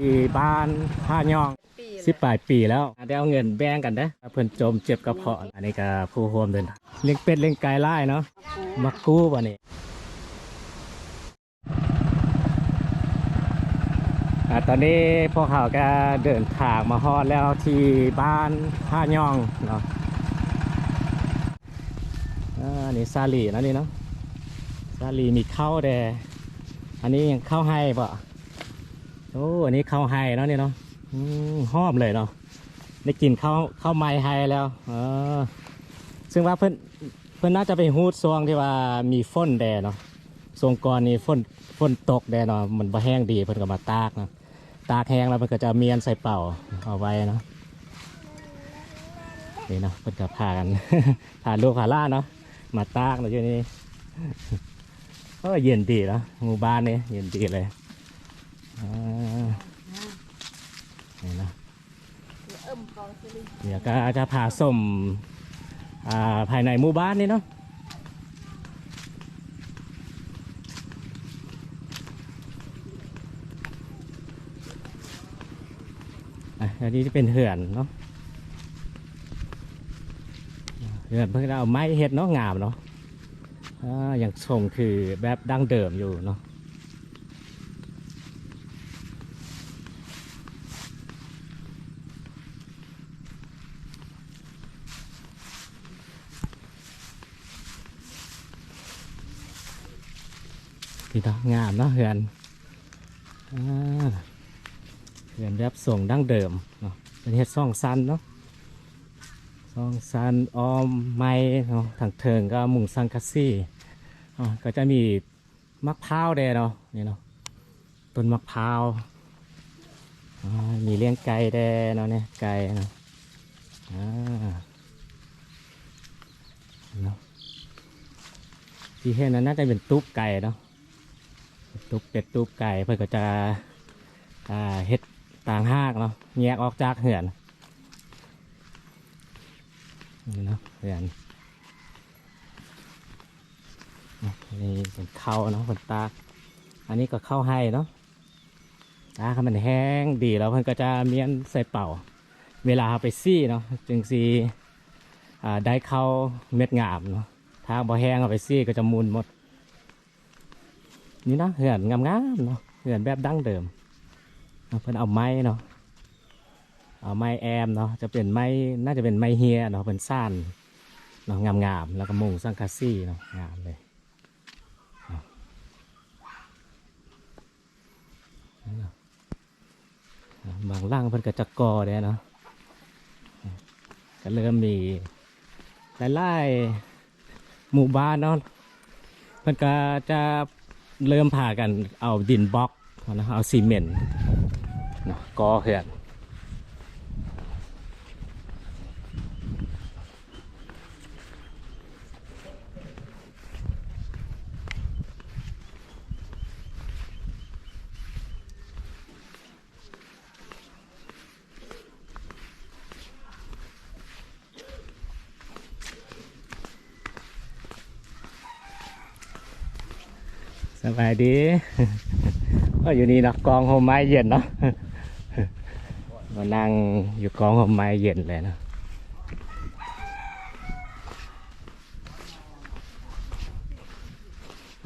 ที่บ้านท่ายองปีสิบปลายปีแล้วได้เอาเงินแบ่งกันเด้อเพิ่นจมเจ็บกระเพาะอันนี้ก็ผู้ร่วมเดินทางเลี้ยงเป็ดเลี้ยงไก่ไล่เนาะมากู้บ่นี่อ่าตอนนี้พวกเขาก็เดินทางมาฮอดแล้วที่บ้านท่ายองเนาะอ่านี่ซาลีนะนี่เนาะซาลีมีข้าวแดอันนี้ยังข้าวให้บ่ โอ้อันนี้ข้าวให้เนาะนี่เนาะหอมเลยเนาะได้กินข้าวข้าวไม้ไฮแล้วเออซึ่งว่าเพิ่นเพิ่นน่าจะไปฮูดซวงที่ว่ามีฝนแดดเนาะซวงก่อนนี่ฝนฝนตกแดดเนาะมันบ่แห้งดีเพิ่นก็มาตากเนาะตากแห้งแล้วมันก็จะเมียนใส่เป่าเอาไว้เนาะนี่เนาะเพิ่นก็พากันพาลูกพาล่าเนาะมาตากเนาะอยู่นี่ก็เย็นดีเนาะหมู่บ้านนี่เย็นดีเลย อ่านี่นะเอิ่มกองสิริเดี๋ยวก็จะพาส้มอ่าภายในหมู่บ้านนี่เนาะอะอันนี้จะเป็นเหือนเนาะเหือนเพิ่งเอาไม้เห็ดเนาะงามเนาะอ่าอย่างทรงคือแบบดั้งเดิมอยู่เนาะ พี่น้องงามเนาะเหือนเหือนแบบส่งดั้งเดิมเนาะเป็นเฮ็ดซ่องซันเนาะซ่องซันออมไม้เนาะทางเทิงก็มุงสังกะซี่ก็จะมีมะพร้าวแดเนาะนี่เนาะต้นมะพร้าวมีเลี้ยงไก่แดเนาะเนี่ยไก่เนาะอ่าเนาะที่เห็นนั้นน่าจะเป็นตุ๊กไก่เนาะ ตุบเป็ดตุบไก่เพื่อก็จะเฮ็ดต่างหากเนาะแยกออกจากเหือนนี่เนาะเหือนนี่เป็นข้าวเนาะเป็นตากอันนี้ก็ข้าวให้เนาะตามันแห้งดีแล้วเพิ่นก็จะเมียนใส่เป่า เวลาไปซี่เนาะจึงสีได้เข้าเม็ดงามเนาะถ้าบ่แห้งเอาไปซี่ก็จะมุนหมด นี่นะเหือนงามๆเนาะเหือนแบบดั้งเดิมเพิ่นเอาไม้เนาะเอาไม้แอมเนาะจะเป็นไม้น่าจะเป็นไม้เฮียเนาะเป็นซ่านเนาะงามๆแล้วก็มุงสังกะซี่เนาะงามเลยบางล่างเพิ่นก็จะกอเด้เนาะก็เริ่มมีหลายๆหมู่บ้านเนาะเพิ่นก็จะ เริ่มพากันเอาดินบล็อกนะเอาซีเมนต์ก่อเขื่อน บายดีก็อยู่นี่นะกองโฮมไม้เย็นเนาะมานั่งอยู่กองโฮมไม้เย็นเลยเนาะ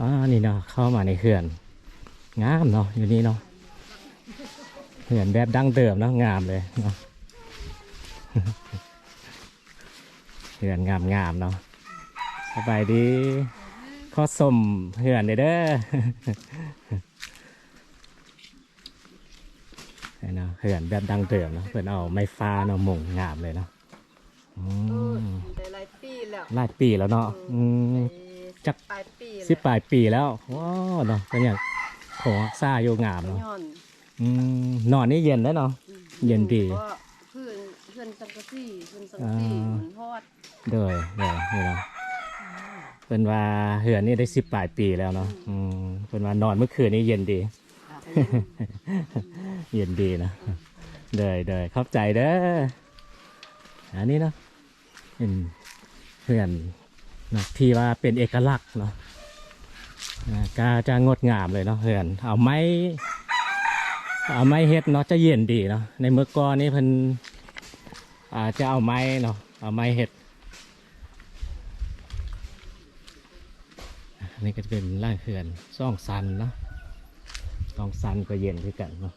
อ่านี่เนาะเข้ามาในเขื่อน งามเนาะอยู่นี่เนาะเขื่อนแบบดั้งเดิมเนาะงามเลยเนาะเขื่อนงามงามเนาะสบายดี ข้อสมเขื่อนเด้อเด้อนี่เนาะเขื่อนแบบดังเดิมเนาะเพื่อนเอาไม้ฟ้าเนาะหม่งงามเลยเนาะอืมได้หลายปีแล้วหลายปีแล้วเนาะอืมจักปลายปีสิบปลายปีแล้วว้าวเนาะเป็นอย่างของซ่าอยู่งามเนาะย้อนอืมนอนนี่เย็นแล้วเนาะเย็นดีเพราะเพื่อนเพื่อนสังกะสีเพื่อนสังกะสีอ่ามันทอดเดยเดยนี่เนาะ เป็นว่าเหือนนี่ได้สิบปลายปีแล้วเนาะอืมเป็นว่านอนเมื่อคืนนี้เย็นดี เย็นดีนะเดยเดยเข้าใจเด้ออันนี้เนาะเป็นเพื่อนเนาะที่ว่าเป็นเอกลักษณ์เนาะอ่าก็จะงดงามเลยเนาะเพื่อน เอาไม้เอาไม้เฮ็ดเนาะจะเย็นดีเนาะในเมื่อก่อนนี่เพิ่นอาจะเอาไม้เนาะเอาไม้เฮ็ด อันนี้ก็จะเป็นร่างเขื่อนซ่องซันเนาะซ่องซันก็เย็นด้วยกันเนาะ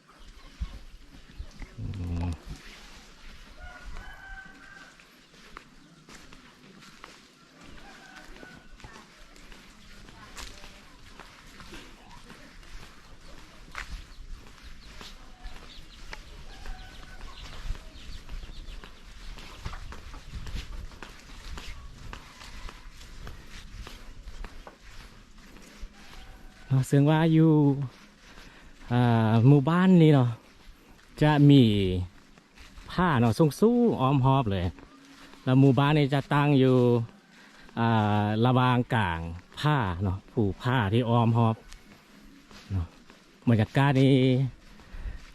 เนาะซึ่งว่าอยู่หมู่บ้านนี้เนาะจะมีผ้าเนาะสูงๆอ้อมหอบเลย แล้วหมู่บ้านนี้จะตั้งอยู่ระหวางกลางผ้าเนาะผูกผ้าที่อ้อมหอบเนาะบรรยากาศนี้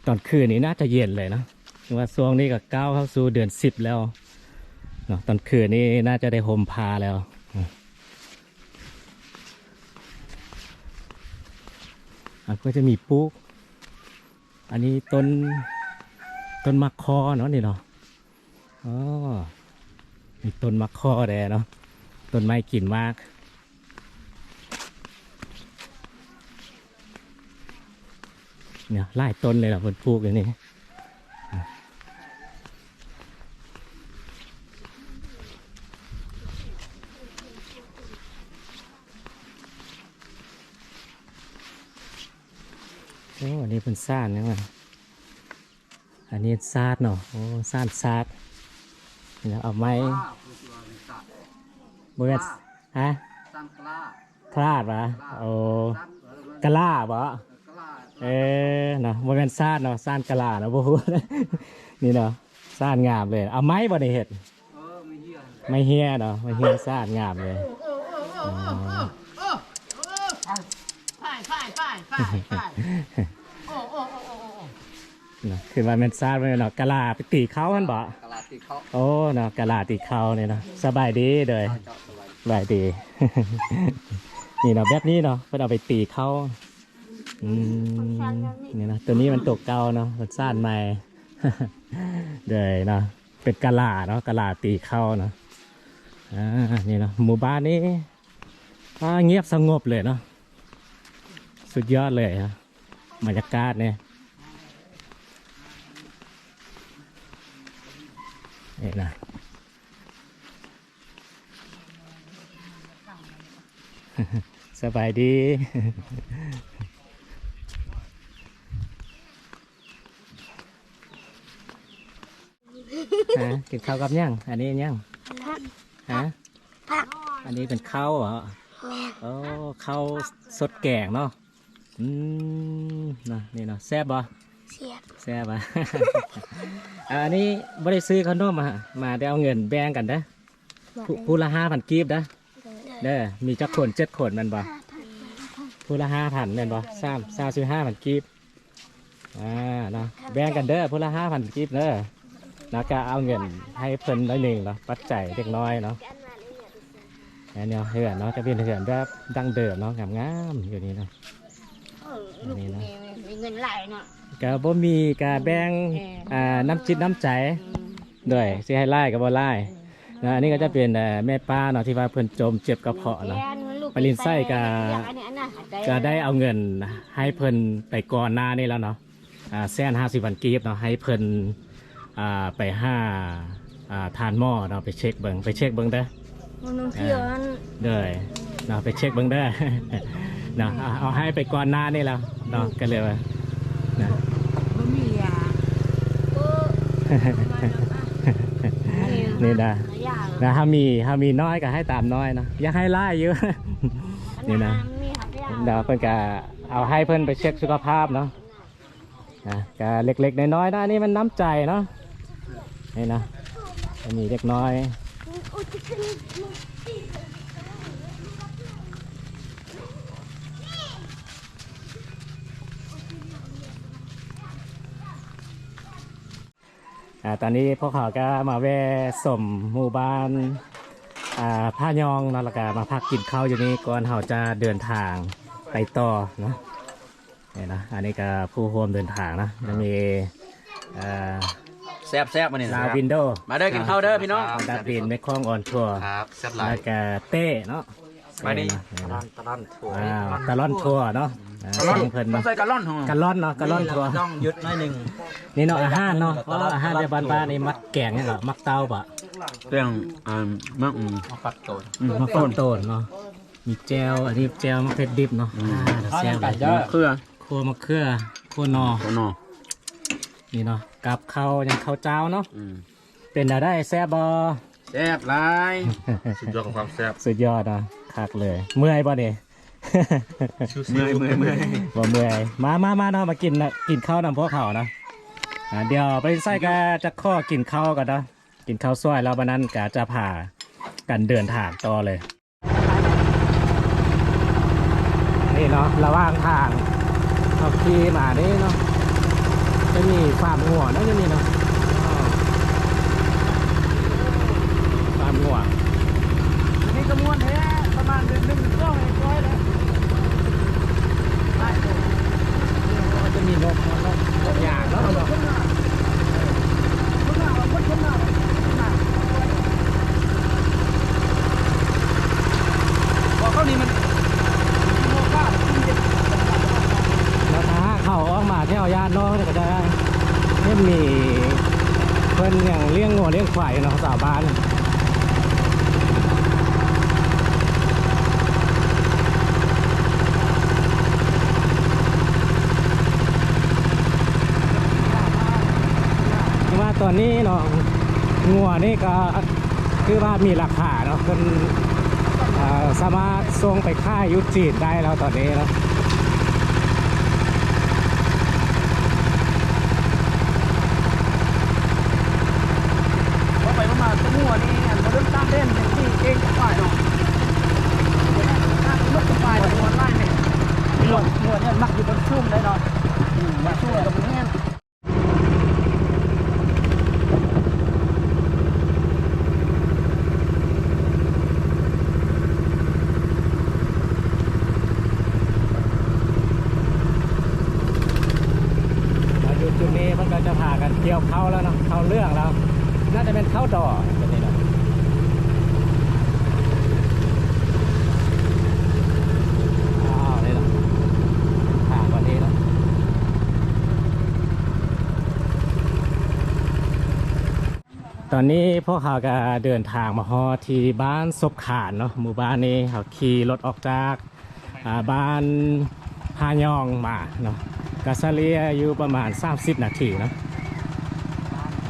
ตอนคืนนี้น่าจะเย็นเลยเนาะว่าช่วงนี้ก็ก้าวเข้าสู่เดือนสิบแล้วเนาะตอนคืนนี้น่าจะได้ห่มผ้าแล้ว อะ ก็จะมีปุ๊ก อันนี้ต้นต้นมะคอเนาะนี่เนาะอ๋อมีต้นมะคอแดเนาะต้นไม้กินมากเนี่ยไล่ต้นเลยล่ะบนปลูกอย่างนี้ โอ้อันนี้เป็นซ่านนะมันอันนี้ซาดเนาะโอ้ซ่านซาดนี่นะเอาไม้บริเวณฮะตั้งกล้าคลาดวะโอ้ตั้งเออกะลาบ่กล้าเออเนาะบริเวณซ่านเนาะซ่านกะลาเนาะบ่ฮู้นี่เนาะซ่านงามเลย เอาไม้บ่ได้เฮ็ดเออไม่เหี้ยไม่เฮียเนาะไม่เฮียซ่านงามเลยอ๋อฝ่าย โอ้โอ้โอ้โอ้โอ้นะคือว่าแม่นซานไว้เนาะกะลาไปตีเขาหั่นบ่กะลาตีเขาโอ้เนาะกะลาตีเขาเนี่ยเนาะสบายดีเด้อเจาสบายสบายดี นี่เนาะแบบนี้เนาะเพิ่นเอาไปตีเขาอืมนี่นะตัวนี้มันตกเก่าเนาะมันซานใหม่ เด้อเนาะเป็นกะลาเนาะกะลาตีเขาเนาะอ่านี่เนาะหมู่บ้านนี้เงียบสงบเลยเนาะ สุดยอดเลยครับบรรยากาศเนี่ยนี่นะสบายดีฮะกินข้าวกับยังอันนี้ยังฮะอันนี้เป็นข้าวเหรอโอ้ข้าวสดแกงเนาะ อืมนะนี่เนาะแซ่บบ่เสียบแซ่บอะอันนี้ไม่ได้ซื้อขนมมา มาได้เอาเงินแบ่งกันเด้อผู้ผู้ละห้าพันกีบเด้อเด้อมีจักคนเจ็ดคนแมันบ่ผู้ละห้าพันแม่นบ่สามสามสิบห้าพันกีบอ่าเนาะแบ่งกันเด้อผู้ละห้าพันกีบเด้อแล้วก็เอาเงินให้เพิ่นร้อยหนึ่งเนาะปัจจัยเล็กน้อยเนาะอันนี้เหือนเนาะจะเป็นเหือนแบบดั้งเดิมเนาะงามๆอยู่นี่เนาะ ลูกนี่มีเงินหลายเนาะ ก็บ่มีกาแบ่งอ่าน้ำจิตน้ำใจด้วยสิให้ไล่กับบ่ไล่นะอันนี้ก็จะเป็นเอ่อแม่ป้าเนาะที่ว่าเพิ่นจมเจ็บกระเพาะเนาะ ปรินไส้กะ อันนี้อันน่ะก็ได้เอาเงินให้เพิ่นไปก่อนหน้านี่แล้วเนาะอ่าแสนห้าสิบวันกีบเนาะให้เพิ่นอ่าไปห้าอ่าทานหม้อเนาะไปเช็คเบิ่งไปเช็คเบิ่งเด้อ มันต้องเที่ยวมันเด้อเนาะไปเช็คเบิ่งเด้อ เนาะเอาเอาให้ไปก่อนหน้านี่แล้วเนาะก็เลยว่านะ บะหมี่อะนี่นะอย่างนะถ้ามีถ้ามีน้อยก็ให้ตามน้อยนะอย่าให้ไล่เยอะ นี่นะมีหักอย่างเดี๋ยวเพิ่นก็เอาให้เพิ่นไปเช็คสุขภาพเนาะนะก็เล็กๆน้อยๆนะอันนี่มันน้ำใจเนาะนี่นะอันนี้เล็กน้อย อ่าตอนนี้พวกเขาก็มาแวะสมหมู่บ้านอ่าผ้ายองเนาะแล้วก็มาพักกินข้าวอยู่นี่ก่อนเขาจะเดินทางไปต่อเนาะเนี่ยนะอันนี้ก็ผู้ร่วมเดินทางนะจะมีเอ่อแซ่บแซ่บมาเนี่ยลาวินโดมาเด้อกินข้าวเด้อพี่น้อง ดาบินเมคองออนทัวร์ครับแซ่บหลายแล้วก็เต้เนาะ มาดิเต้นะตะลันถั่วอ้าวตะล่อนทัวร์เนาะอ่าของเพิ่นต้องเนาะใส่กะล่อนของกะล่อนเนาะกะล่อนทัวร์ต้องหยุดหน่อยหนึ่งนี่เนาะอาหารเนาะเพราะอาหารในบ้านบ้านๆนี่มักแกงเนี่ยเหรอมักเต้าปะเรื่องอ่ามักอืมปัดโตนอืมมักต้นโตนเนาะมีแจวอันนี้แจวมะเขือดิบเนาะอ่าแซ่บเลยเครือครัวมะเขือครัวนอตัวนอนี่เนาะกับข้าวยังข้าวเจ้าเนาะ อืมเป็นอะไรแซ่บบอ แซ่บหลายสุดยอดของความแซ่บสุดยอดนะคักเลย เมื่อยป่ะเนี่ยเมื่อยเมื่อยเมื่อยบ่เมื่อยมามามาเนาะมากินนะกินข้าวนำพวกเขานะอ่าเดี๋ยวไปใส่กะจะข้อกินข้าวกันเนาะกินข้าวซอยแล้ววันนั้นกะจะผ่ากันเดินทางต่อเลย นี่เนาะระหว่างทางเขาขี่มานี่เนาะจะมีฟาร์มหัวเนาะจะมีเนาะอ้าวฟาร์มหัว นี่กระมวลแท้ประมาณเดือนหนึ่งก็ให้ร้อยแล้ว มันจะมีนกนกนกอย่างเนาะ บอกเขานี่มัน แล้วถ้าเขาออกมาเที่ยวยานเนาะก็จะเล่นมีเพิ่นอย่างเลี้ยงงัวเลี้ยงควายอยู่เนาะสาวบ้าน คือว่า ตอนนี้เนาะงัวนี่ก็คือว่ามีราคาเนาะเป็นเอ่อสามารถส่งไปค่ายยุจีนได้แล้วตอนนี้เนาะ พอไปประมาณตัวหัวนี่อันมาเริ่มตั้งเล่นอย่างที่เก่งกับฝ่ายเนาะมักกับฝ่ายแต่หัวไล่เนี่ยหัวหัวเนี่ยมักอยู่บนชุ่มได้เนาะอืมมาช่วยกับแห้ง มาอยู่จุดนี้มันก็จะพากันเกี่ยวเข้าแล้วเนาะเข้าเรื่องแล้ว น่าจะเป็นเข้าดอกแบบนี้เนาะอ้าวนี่เนาะทางวันนี้เนาะต อนนี้พวกเขาก็เดินทางมาฮอที่บ้านศพขานเนาะหมู่บ้านนี้เขาขี่รถออกจากาบ้านพายองมาเนาะกาซาเลียอยู่ประมาณ 30 นาทีเนาะ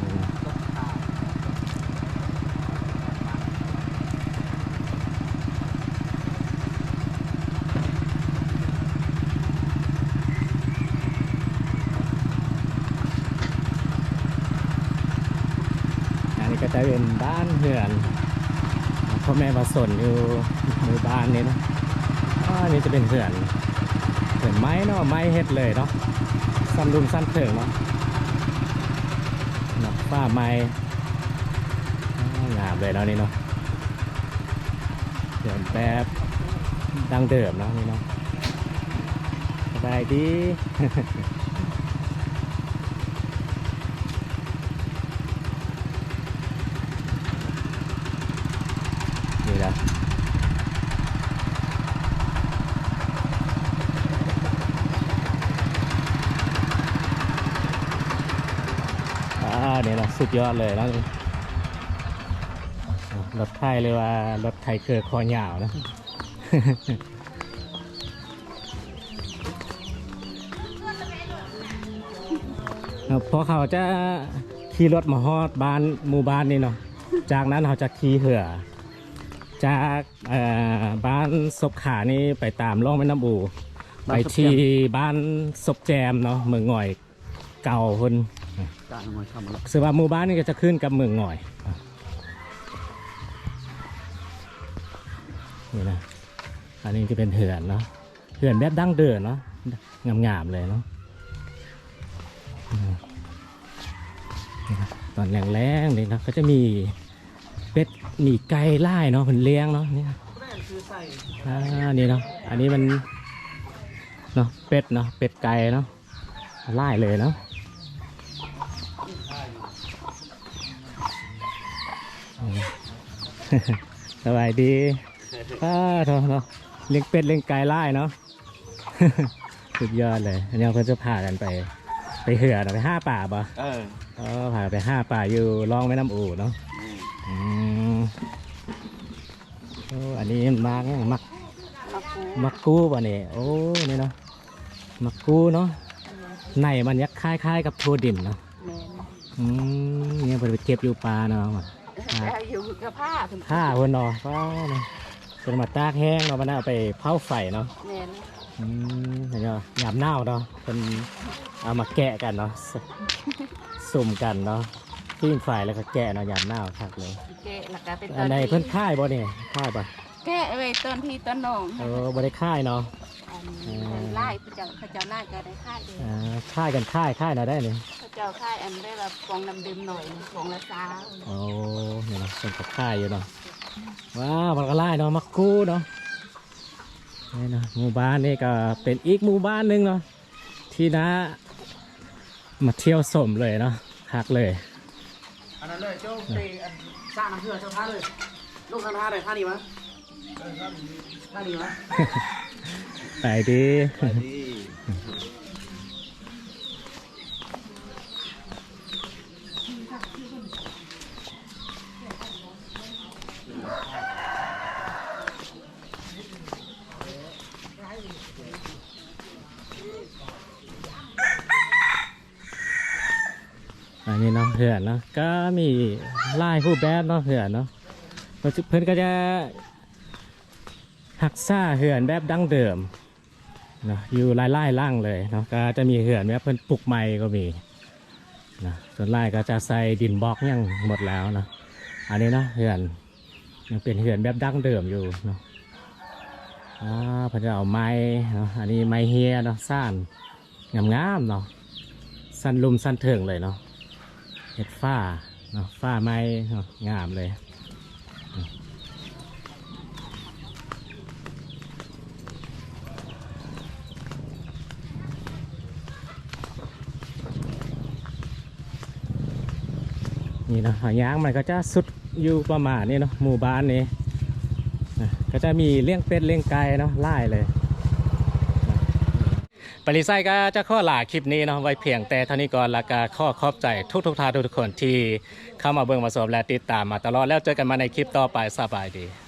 อืมอันนี้ก็จะเป็นบ้านเหือนพ่อแม่ผส นอยู่หมู่บ้านนี้นะอันนี้จะเป็นเหือนเหือนไม้เนาะไม้เฮ็ดเลยเนาะซ้ำรุมสั้นเถิงเนาะเนาะฝ้าไม้งามเลยเนาะนี่เนาะเหือนแบบดังเดิมเนาะนี่เนาะสบายดี เนี่ยนะสุดยอดเลยนะนี่รถไทยเลยว่ารถไทยเคือคอยาวนะพราะเขาจะขี่รถมาฮอดบ้านหมู่บ้านนี่เนาะจากนั้นเขาจะขี่เหือจากบ้านศพขานี่ไปตามล่องแม่น้ำอูไปที่บ้านศพแจมเนาะเมืองง่อยเก่าคน จ้างมาทำอะไรสือว่าหมู่บ้านนี่ก็จะขึ้นกับเมืองง่อยนี่นะอันนี้จะเป็นเหือนเนาะเหือนแบบดั้งเดิมเนาะงามๆเลยเนาะอืมนี่นะตอนแรงๆนี่นะก็จะมีเป็ดหมีไก่ไล่เนาะมันเลี้ยงเนาะนี่นะคือใส่อ่านี่เนาะอันนี้มันเนาะเป็ดเนาะเป็ดไก่เนาะไล่เลยเนาะ สบายดีอ้าเนาะเนาะเลี้ยงเป็ดเลี้ยงไก่ไล่เนาะสุดยอดเลยอันนี้เพิ่นจะพากันไป ไปเหือเนาะไปห้าป่าบ่เออเออพาไปห้าป่าอยู่ลองแม่น้ำอู่เนาะอืมโอ้อันนี้มากเนี่ยมักมาคูมักกู้ป่ะนี่โอ้นี่เนาะมักกู้เนาะในมันยักคล้ายๆกับโทดินเนาะแมนอืมเนี่ยเพิ่นไปเก็บอยู่ป่าเนาะ แล้วอยู่กับผ้าถึงผ้าเพิ่นเนาะว้าวเนาะเพิ่นมาตากแห้งเนาะมันเอาไปเผาไฟเนาะแมนอืมเห็นเนาะยามหนาวเนาะเพิ่นเอามาแกะกันเนาะสสุ่มกันเนาะปิ้งไฟแล้วก็แกะเนาะยามหนาวคักเลยแกะแล้วก็เป็นตอัอนนไหนที่เพิ่นค่ายบ่เนี่ยค่ายบ่แกะไว้ต้นพี่ต้นน้องเออบ่ได้ค่ายเนาะอันไล่พระเจ้าพระเจ้าน่าจะได้ค่ายเลยอ่าค่ายกันค่ายค่ายเนาะได้นี่พระ เจ้าค่ายอันได้แบบฟองน้ำดื่มหน่อยฟองละสาวโอ้เนี่ยเนาะเป็นกับค่ายอยู่เนาะว้าวมันก็ไล่เนาะมักกู้เนาะนี่เนาะหมู่บ้านนี่ก็เป็นอีกหมู่บ้านหนึงเนาะที่น้ามาเที่ยวสมเลยเนาะคักเลยอันนั้นเลยเจ้าไปอันสร้างน้ำเพื่อเจ้าท่าเลยลูกทางท่าเลยท่านี้มั้ยท่านี้มั้ยไปดี อันนี้เนาะเพื่อนเนาะก็มีไล่ผู้แบบเนาะเพื่อนเนาะเพื่อนก็จะหักซ่าเหือนแบบดั้งเดิมเนาะอยู่ไล่ไล่ล่างเลยเนาะก็จะมีเหือนแบบเพิ่นปลูกไม้ก็มีนะส่วนไล่ก็จะใส่ดินบล็อกยังหมดแล้วนะอันนี้เนาะเหือนยังเป็นเหือนแบบดั้งเดิมอยู่เนาะอ่าเพิ่นจะเอาไม้เนาะอันนี้ไม้เฮียเนาะซ่านงามๆเนาะสั้นลุมสั้นเถิงเลยเนาะ เห็ดฝ้าเนาะฝ้าไม้งามเลยนี่เนาะหางยางมันก็จะสุดอยู่ประมาณนี้เนาะหมู่บ้านนี้ก็จะมีเลี้ยงเป็ดเลี้ยงไก่เนาะไล่เลย ปริไซก็จะข้อหลาคลิปนี้เนาะไว้เพียงแต่เท่านี้ก่อนละกาข้อขอบใจทุกทุกท่านทุกคนที่เข้ามาเบิ่งมาสอบและติดตามมาตลอดแล้วเจอกันมาในคลิปต่อไปสบายดี